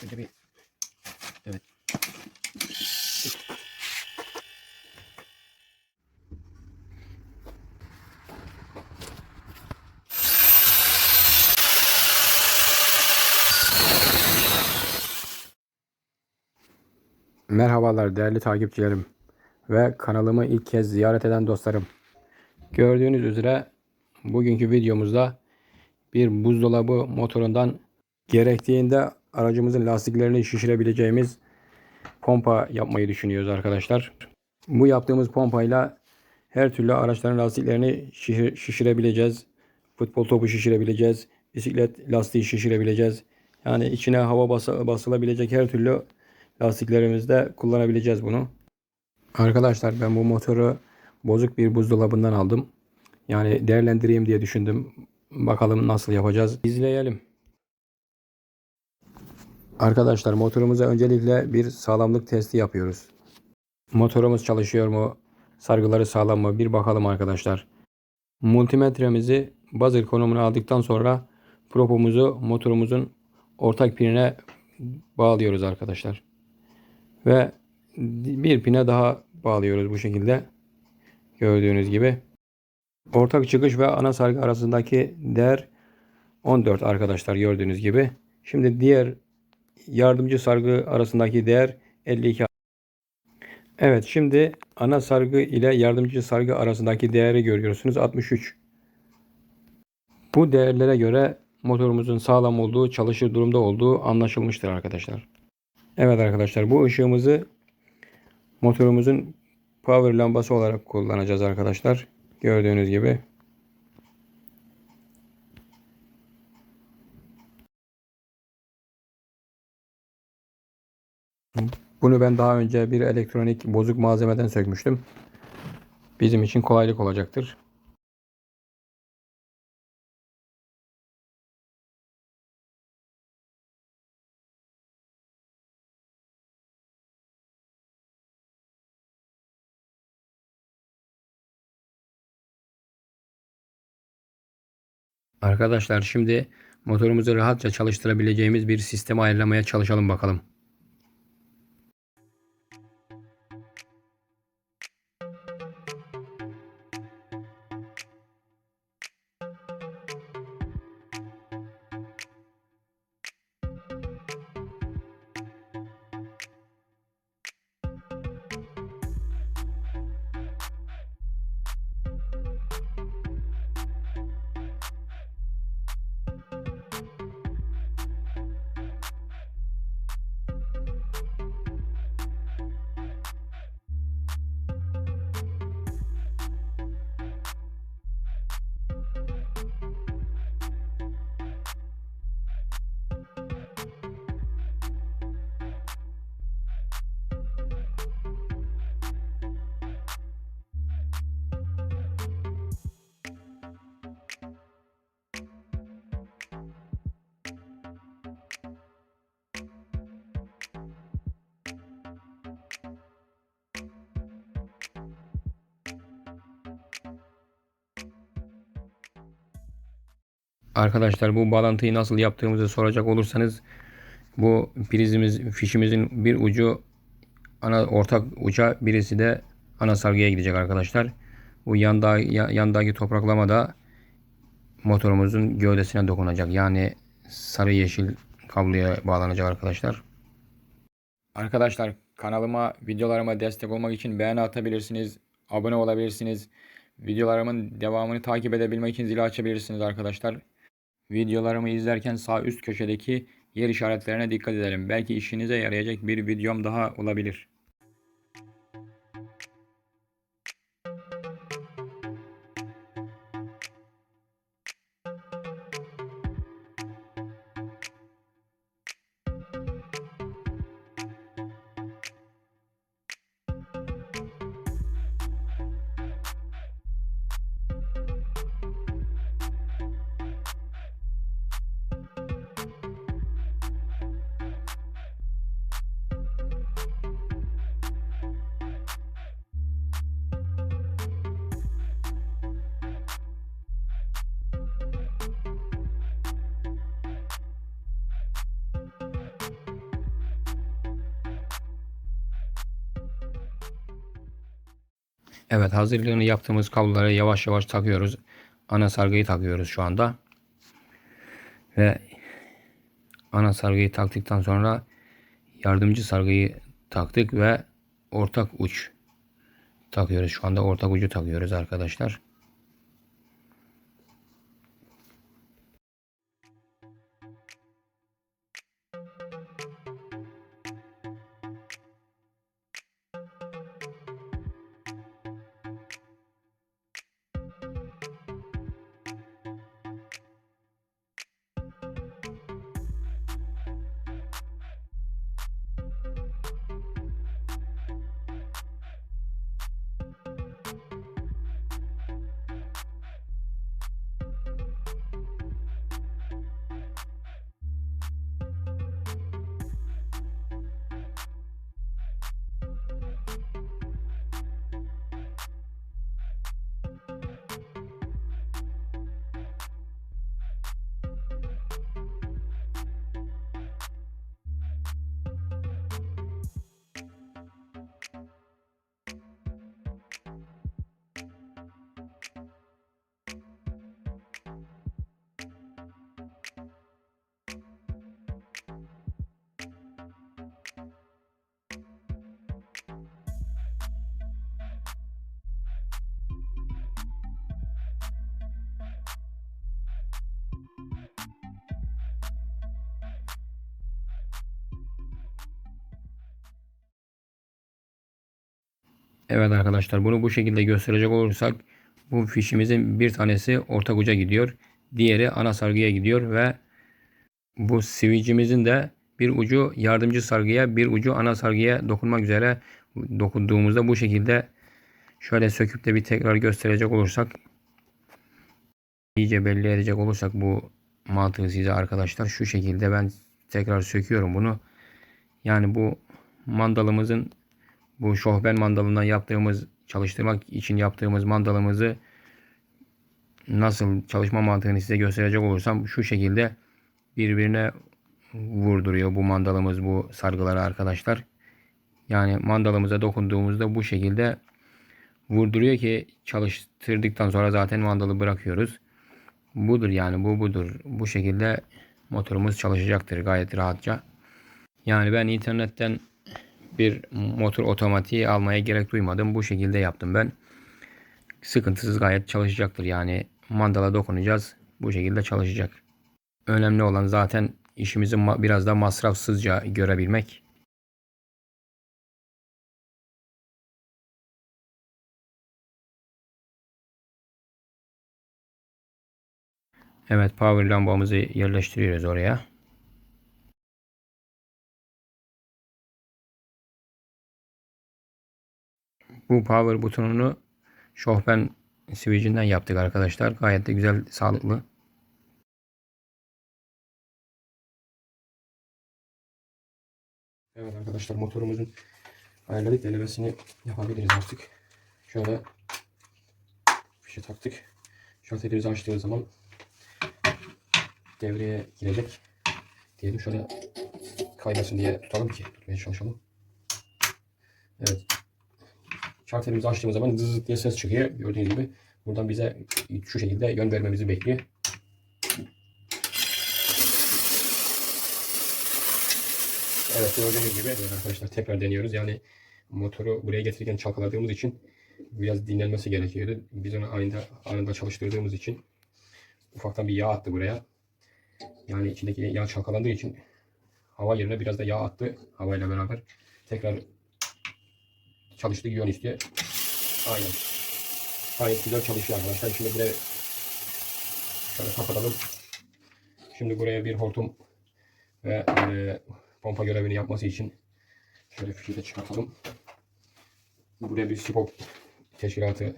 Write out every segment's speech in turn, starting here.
Şöyle bir evet. Merhabalar değerli takipçilerim ve kanalımı ilk kez ziyaret eden dostlarım. Gördüğünüz üzere bugünkü videomuzda bir buzdolabı motorundan gerektiğinde aracımızın lastiklerini şişirebileceğimiz pompa yapmayı düşünüyoruz arkadaşlar. Bu yaptığımız pompayla her türlü araçların lastiklerini şişir- şişirebileceğiz. Futbol topu şişirebileceğiz. Bisiklet lastiği şişirebileceğiz. Yani içine hava bası- basılabilecek her türlü lastiklerimizde kullanabileceğiz bunu. Arkadaşlar ben bu motoru bozuk bir buzdolabından aldım. Yani değerlendireyim diye düşündüm. Bakalım nasıl yapacağız. İzleyelim. Arkadaşlar motorumuza öncelikle bir sağlamlık testi yapıyoruz. Motorumuz çalışıyor mu? Sargıları sağlam mı? Bir bakalım arkadaşlar. Multimetremizi buzzer konumuna aldıktan sonra propumuzu motorumuzun ortak pinine bağlıyoruz arkadaşlar. Ve bir pine daha bağlıyoruz bu şekilde. Gördüğünüz gibi. Ortak çıkış ve ana sargı arasındaki değer 14 arkadaşlar gördüğünüz gibi. Şimdi diğer yardımcı sargı arasındaki değer 52. Evet şimdi ana sargı ile yardımcı sargı arasındaki değeri görüyorsunuz 63. Bu değerlere göre motorumuzun sağlam olduğu, çalışır durumda olduğu anlaşılmıştır arkadaşlar. Evet arkadaşlar bu ışığımızı motorumuzun power lambası olarak kullanacağız arkadaşlar. Gördüğünüz gibi. Bunu ben daha önce bir elektronik bozuk malzemeden sökmüştüm. Bizim için kolaylık olacaktır. Arkadaşlar şimdi motorumuzu rahatça çalıştırabileceğimiz bir sistemi ayarlamaya çalışalım bakalım. Arkadaşlar bu bağlantıyı nasıl yaptığımızı soracak olursanız bu prizimiz fişimizin bir ucu ana ortak uca birisi de ana sargıya gidecek arkadaşlar. Bu yanda, ya- yandaki topraklama da motorumuzun gövdesine dokunacak. Yani sarı yeşil kabloya bağlanacak arkadaşlar. Arkadaşlar kanalıma videolarıma destek olmak için beğeni atabilirsiniz. Abone olabilirsiniz. Videolarımın devamını takip edebilmek için zili açabilirsiniz arkadaşlar. Videolarımı izlerken sağ üst köşedeki yer işaretlerine dikkat edelim. Belki işinize yarayacak bir videom daha olabilir. Evet hazırlığını yaptığımız kabloları yavaş yavaş takıyoruz. Ana sargıyı takıyoruz şu anda. Ve ana sargıyı taktıktan sonra yardımcı sargıyı taktık ve ortak uç takıyoruz. Şu anda ortak ucu takıyoruz arkadaşlar. Evet arkadaşlar bunu bu şekilde gösterecek olursak bu fişimizin bir tanesi ortak uca gidiyor. Diğeri ana sargıya gidiyor ve bu switch'imizin de bir ucu yardımcı sargıya bir ucu ana sargıya dokunmak üzere dokunduğumuzda bu şekilde şöyle söküp de bir tekrar gösterecek olursak iyice belli edecek olursak bu mantığı size arkadaşlar şu şekilde ben tekrar söküyorum bunu. Yani bu mandalımızın bu şohben mandalından yaptığımız çalıştırmak için yaptığımız mandalımızı nasıl çalışma mantığını size gösterecek olursam şu şekilde birbirine vurduruyor bu mandalımız bu sargıları arkadaşlar. Yani mandalımıza dokunduğumuzda bu şekilde vurduruyor ki çalıştırdıktan sonra zaten mandalı bırakıyoruz. Budur yani bu budur. Bu şekilde motorumuz çalışacaktır gayet rahatça. Yani ben internetten bir motor otomatiği almaya gerek duymadım. Bu şekilde yaptım ben. Sıkıntısız gayet çalışacaktır. Yani mandala dokunacağız. Bu şekilde çalışacak. Önemli olan zaten işimizi biraz da masrafsızca görebilmek. Evet power lambamızı yerleştiriyoruz oraya. Bu power butonunu şofben switch'inden yaptık arkadaşlar. Gayet de güzel, sağlıklı. Evet arkadaşlar motorumuzun ayarladık denemesini yapabiliriz artık. Şöyle fişe taktık. Şalterimizi açtığı zaman devreye girecek. Diyelim şöyle kaymasın diye tutalım ki tutmaya çalışalım. Evet Şartelimizi açtığımız zaman zız diye ses çıkıyor. Gördüğünüz gibi buradan bize şu şekilde yön vermemizi bekliyor. Evet gördüğünüz gibi arkadaşlar tekrar deniyoruz. Yani motoru buraya getirirken çalkaladığımız için biraz dinlenmesi gerekiyordu. Biz onu anında, anında çalıştırdığımız için ufaktan bir yağ attı buraya. Yani içindeki yağ çalkalandığı için hava yerine biraz da yağ attı havayla beraber. Tekrar çalıştığı yön istiyor. Aynen. Gayet güzel çalışıyor arkadaşlar. Şimdi buraya şöyle kapatalım. Şimdi buraya bir hortum ve e, pompa görevini yapması için şöyle fişi de çıkartalım. Buraya bir sipop teşkilatı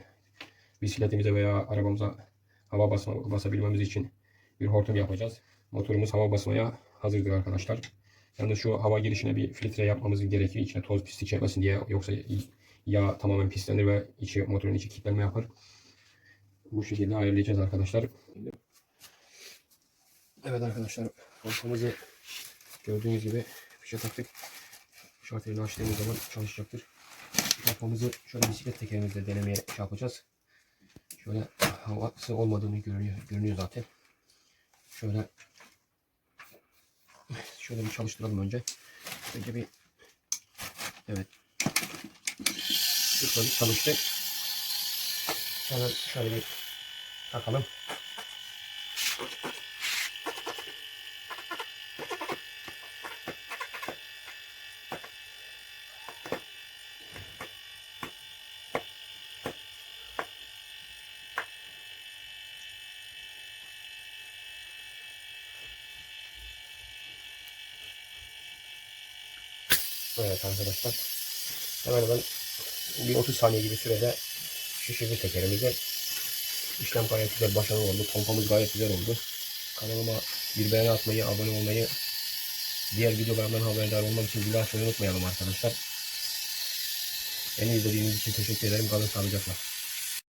bisikletimize veya arabamıza hava basma, basabilmemiz için bir hortum yapacağız. Motorumuz hava basmaya hazırdır arkadaşlar. Yalnız şu hava girişine bir filtre yapmamız gerekiyor. İçine toz pislik çekmesin diye. Yoksa yağ tamamen pislenir ve içi motorun içi kilitlenme yapar. Bu şekilde ayarlayacağız arkadaşlar. Evet arkadaşlar ortamızı gördüğünüz gibi fişe taktık. Şartelini açtığımız zaman çalışacaktır. Pompamızı şöyle bisiklet tekerimizle denemeye şey yapacağız. Şöyle havası olmadığını görünüyor, görünüyor zaten. Şöyle şöyle bir çalıştıralım önce. Önce bir evet. Tıkladık çalıştı. Hemen şöyle bir takalım. Evet arkadaşlar. Hemen hemen bir 30 saniye gibi sürede şişirdi tekerimizi. İşlem gayet güzel, başarılı oldu. Pompamız gayet güzel oldu. Kanalıma bir beğeni atmayı, abone olmayı, diğer videolarımdan haberdar olmak için zili açmayı unutmayalım arkadaşlar. Beni izlediğiniz için teşekkür ederim. Kalın sağlıcakla.